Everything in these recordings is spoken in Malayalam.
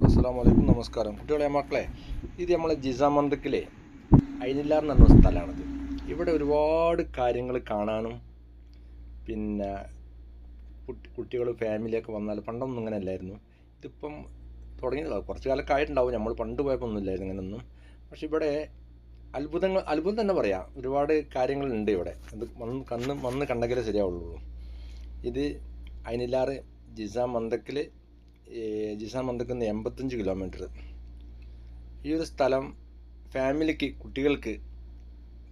അസ്സാം വലൈക്കും നമസ്കാരം. കുട്ടികളെ മക്കളെ ഇത് നമ്മളെ ജിസാമന്തക്കിലെ അയിനില്ലാർ എന്ന് പറഞ്ഞ സ്ഥലമാണിത്. ഇവിടെ ഒരുപാട് കാര്യങ്ങൾ കാണാനും പിന്നെ കുട്ടി കുട്ടികൾ ഫാമിലിയൊക്കെ വന്നാൽ പണ്ടൊന്നും ഇങ്ങനെ അല്ലായിരുന്നു. ഇതിപ്പം തുടങ്ങിയതാണ് കുറച്ച് കാലമൊക്കെ ആയിട്ടുണ്ടാവും. നമ്മൾ പണ്ട് പോയപ്പോൾ ഒന്നും ഇല്ലായിരുന്നു ഇങ്ങനെയൊന്നും പക്ഷെ ഇവിടെ അത്ഭുതങ്ങൾ അത്ഭുതം തന്നെ പറയാം. ഒരുപാട് കാര്യങ്ങളുണ്ട് ഇവിടെ. അത് വന്ന് കണ്ണ് വന്ന് കണ്ടെങ്കിലേ ശരിയാവുള്ളൂ. ഇത് അയിനില്ലാറ് ജിസാം മന്തക്കിൽ ജിസാം മന്തക്കിൽ നിന്ന് എൺപത്തഞ്ച് കിലോമീറ്റർ ഈ ഒരു സ്ഥലം ഫാമിലിക്ക് കുട്ടികൾക്ക്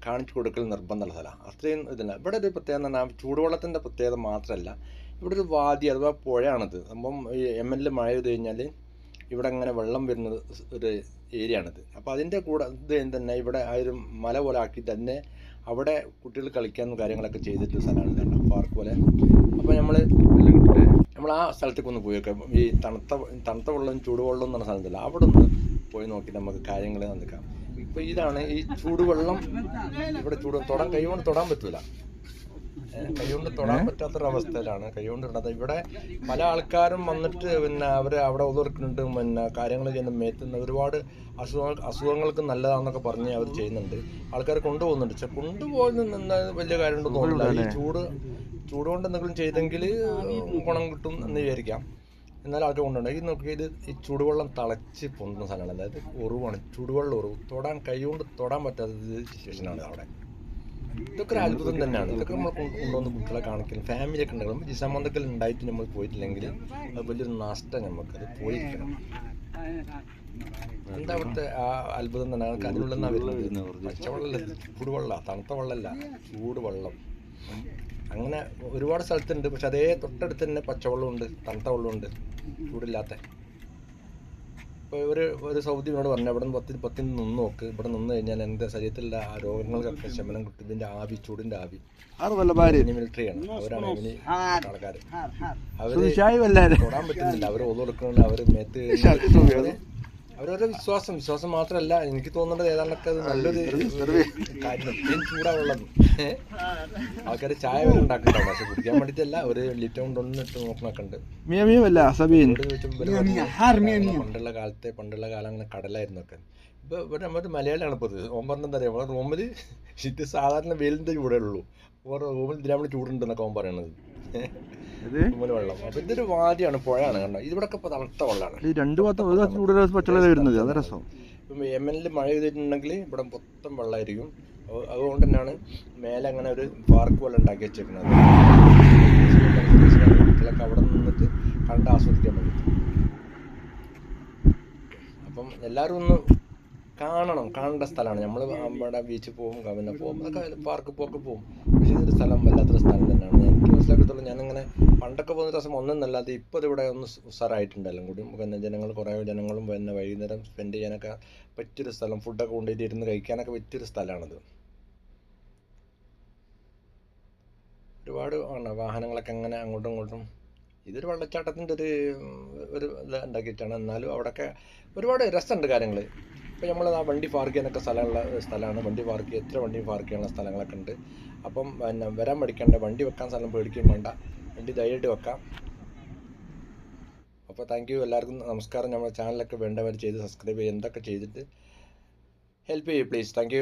കാണിച്ചു കൊടുക്കൽ നിർബന്ധമുള്ള സ്ഥലമാണ് അത്രയും ഇതല്ല. ഇവിടെ ഒരു പ്രത്യേകത എന്ന് പറഞ്ഞാൽ ചൂടുവെള്ളത്തിന്റെ പ്രത്യേകത മാത്രമല്ല ഇവിടെ ഒരു വാദി അഥവാ പുഴയാണിത്. സംഭവം ഈ എം എൽ എ മഴ ചെയ്ത് കഴിഞ്ഞാൽ ഇവിടെ അങ്ങനെ വെള്ളം വരുന്ന ഒരു ഏരിയ ആണിത് അപ്പോൾ അതിന്റെ കൂടെ ഇത് തന്നെ ഇവിടെ ആ ഒരു മല പോലെ ആക്കി തന്നെ അവിടെ കുട്ടികൾ കളിക്കാനും കാര്യങ്ങളൊക്കെ ചെയ്തിട്ടുള്ള സ്ഥലമാണ് പാർക്ക് പോലെ. അപ്പോൾ നമ്മൾ നമ്മൾ ആ സ്ഥലത്തേക്ക് ഒന്ന് പോയി നോക്കാം. ഈ തണുത്ത തണുത്ത വെള്ളം ചൂടുവെള്ളം എന്ന് പറഞ്ഞ സ്ഥലത്തില്ല അവിടെ ഒന്ന് പോയി നോക്കി നമുക്ക് കാര്യങ്ങൾ നടക്കാം ഇപ്പോൾ ഇതാണ് ഈ ചൂടുവെള്ളം ഇവിടെ ചൂട് തൊടാൻ കൈ കൊണ്ട് തൊടാൻ പറ്റൂല. കൈ കൊണ്ട് തൊടാൻ പറ്റാത്തൊരവസ്ഥയിലാണ്. കൈ കൊണ്ട് ഇടാതെ ഇവിടെ പല ആൾക്കാരും വന്നിട്ട് പിന്നെ അവർ അവിടെ ഒതുർക്കുന്നുണ്ട് പിന്നെ കാര്യങ്ങൾ ചെയ്യുന്ന മേത്തുന്ന ഒരുപാട് അസുഖങ്ങൾ അസുഖങ്ങൾക്ക് നല്ലതാണെന്നൊക്കെ പറഞ്ഞ് അവർ ചെയ്യുന്നുണ്ട്. ആൾക്കാർ കൊണ്ടുപോകുന്നുണ്ട്. പക്ഷെ കൊണ്ടുപോകുന്ന വലിയ കാര്യമുണ്ടെന്ന് തോന്നുന്നില്ല. ഈ ചൂട് ചൂട് കൊണ്ട് എന്തെങ്കിലും ചെയ്തെങ്കിൽ ഗുണം കിട്ടും എന്ന് വിചാരിക്കാം. എന്നാലും ആൾക്ക് കൊണ്ടുണ്ട് ഈ നോക്കിയത് ഈ ചൂടുവെള്ളം തിളച്ച് പൊന്തുന്ന സ്ഥലമാണ്. അതായത് ഉറവാണ്. ചൂടുവെള്ളം ഉറവ്. തൊടാൻ കൈ കൊണ്ട് തൊടാൻ പറ്റാത്ത സിറ്റുവേഷനാണ് അവിടെ. ഇതൊക്കെ ഒരു അത്ഭുതം തന്നെയാണ്. ഇതൊക്കെ നമ്മൾ കൊണ്ട് കൊണ്ടുവന്ന് കുട്ടികളെ കാണിക്കലും ഫാമിലി ഒക്കെ ഉണ്ടാകണം ജിസമന്തക്കൽ ഉണ്ടായിട്ട് നമ്മൾ പോയിട്ടില്ലെങ്കിൽ അത് വലിയൊരു നഷ്ടം നമുക്ക്. അത് പോയിരിക്കണം. എന്താ അവിടുത്തെ ആ അത്ഭുതം തന്നെ? അതിനുള്ള വരുന്നത്. പച്ചവെള്ളമല്ല ചൂടുവെള്ള തണുത്ത വെള്ളമല്ല ചൂടുവെള്ളം അങ്ങനെ ഒരുപാട് സ്ഥലത്തുണ്ട്. പക്ഷെ അതേ തൊട്ടടുത്ത് തന്നെ പച്ചവെള്ളമുണ്ട് തണുത്ത വെള്ളമുണ്ട്. ചൂടില്ലാത്ത. ഇപ്പോൾ ഒരു ഒരു എന്നോട് പറഞ്ഞു അവിടെ നിന്ന് പത്തി പത്തിന് നിന്ന് നോക്ക്. ഇവിടെ നിന്ന് കഴിഞ്ഞാൽ എന്റെ ശരീരത്തിലുള്ള ആ രോഗങ്ങൾക്കൊക്കെ ശമനം കിട്ടും. ഇതിന്റെ ആവി ചൂടിന്റെ ആവി. മിലിറ്ററിയാണ് അവരാണ് ഇനി ആൾക്കാർ വല്ലാരെ തൊടാൻ പറ്റുന്നില്ല. അവർ ഒതു കൊടുക്കുന്നുണ്ട്. അവർ മേത്ത് അവരവരുടെ വിശ്വാസം വിശ്വാസം മാത്രമല്ല എനിക്ക് തോന്നുന്നത് ഏതാണ്ടൊക്കെ അത് നല്ലൊരു കാര്യം. ചൂടാവുള്ളത്. ആൾക്കാർ ചായ വരെ ഉണ്ടാക്കുന്നുണ്ടാവും. പക്ഷെ കുടിക്കാൻ വേണ്ടിയിട്ടല്ല ഒരു ലിറ്റർ കൊണ്ടൊന്നിട്ട് നോക്കണൊക്കെ ഉണ്ട്. മിയ മിയ വല്ല സബീൻ എന്നോട് ചോദിച്ചപ്പോൾ ഇവർ പറഞ്ഞു, പണ്ടുള്ള കാലത്തെ പണ്ടുള്ള കാലം അങ്ങനെ കടലായിരുന്നു ഒക്കെ ഇപ്പൊ ഇവിടെ നമ്മൾ മലയാളിയാണ് ഇപ്പോൾ ഇത്. ഓൻ പറഞ്ഞെന്താ പറയുക നമ്മളെ റൂമിൽ ഇത് സാധാരണ വെയിലിന്റെ ചൂടേ ഉള്ളൂ. ഓരോ റൂമിൽ ഇതിരാമണി ചൂടുണ്ടെന്നൊക്കെ അവൻ പറയണത്. വെള്ളം. അപ്പൊ ഇതൊരു വാദിയാണ് പുഴയാണ് കണ്ടോ? ഇതിവിടൊക്കെ ഇപ്പൊ തണുത്ത വെള്ളമാണ് ഈ രണ്ട് ഭാഗത്ത് ഒരു ഭാഗത്ത് കൂടുതൽ പച്ചവെള്ളം വരുന്നത്? അത് രസം. ഇപ്പം എം എൽ മഴ ചെയ്തിട്ടുണ്ടെങ്കിൽ ഇവിടെ മൊത്തം വെള്ളമായിരിക്കും. അതുകൊണ്ട് തന്നെയാണ് മേലെ അങ്ങനെ ഒരു പാർക്ക് പോലെ ഉണ്ടാക്കി വെച്ചേക്കുന്നത്. കുട്ടികളൊക്കെ അവിടെ നിന്നിട്ട് കണ്ട് ആസ്വദിക്കാൻ വേണ്ടി അപ്പം എല്ലാവരും ഒന്ന് കാണണം കാണേണ്ട സ്ഥലമാണ്. നമ്മൾ അവിടെ ബീച്ചിൽ പോകും പിന്നെ പോകും അതൊക്കെ പാർക്ക് പോക്ക് പോകും പക്ഷേ ഇതൊരു സ്ഥലം വല്ലാത്തൊരു സ്ഥലം തന്നെയാണ്. എനിക്ക് മനസ്സിലാക്കത്തുള്ളൂ ഞാനിങ്ങനെ പണ്ടൊക്കെ പോകുന്ന രസം ഒന്നെന്നല്ലാതെ ഇപ്പോൾ ഇതിവിടെ ഒന്ന് ഉസാറായിട്ടുണ്ട്. എല്ലാം കൂടി പിന്നെ ജനങ്ങൾ കുറേ ജനങ്ങളും പിന്നെ വൈകുന്നേരം സ്പെൻഡ് ചെയ്യാനൊക്കെ പറ്റിയൊരു സ്ഥലം ഫുഡൊക്കെ കൊണ്ടുപോയിട്ട് ഇരുന്ന് കഴിക്കാനൊക്കെ പറ്റിയൊരു സ്ഥലമാണിത്. ഒരുപാട് ആണ് വാഹനങ്ങളൊക്കെ എങ്ങനെ അങ്ങോട്ടും ഇങ്ങോട്ടും. ഇതൊരു വെള്ളച്ചാട്ടത്തിന്റെ ഒരു ഒരു ഇത് ഉണ്ടാക്കിയിട്ടാണ്. എന്നാലും അവിടെയൊക്കെ ഒരുപാട് രസമുണ്ട് കാര്യങ്ങൾ ഇപ്പോൾ നമ്മൾ ആ വണ്ടി പാർക്ക് ചെയ്യാനൊക്കെ സ്ഥലമുള്ള സ്ഥലമാണ്. വണ്ടി പാർക്ക് ചെയ്യുക എത്ര വണ്ടി പാർക്ക് ചെയ്യാനുള്ള സ്ഥലങ്ങളൊക്കെ ഉണ്ട്. അപ്പം പിന്നെ വരാൻ പഠിക്കേണ്ട വണ്ടി വെക്കാൻ സ്ഥലം പേടിക്കുകയും വേണ്ട. വണ്ടി ധൈര്യമായിട്ട് വെക്കാം. അപ്പോൾ താങ്ക് യു എല്ലാവർക്കും. നമസ്കാരം. നമ്മുടെ ചാനലൊക്കെ വേണ്ടവർ ചെയ്ത് സബ്സ്ക്രൈബ് ചെയ്യുക എന്തൊക്കെ ചെയ്തിട്ട് ഹെൽപ്പ് ചെയ്യൂ പ്ലീസ് താങ്ക്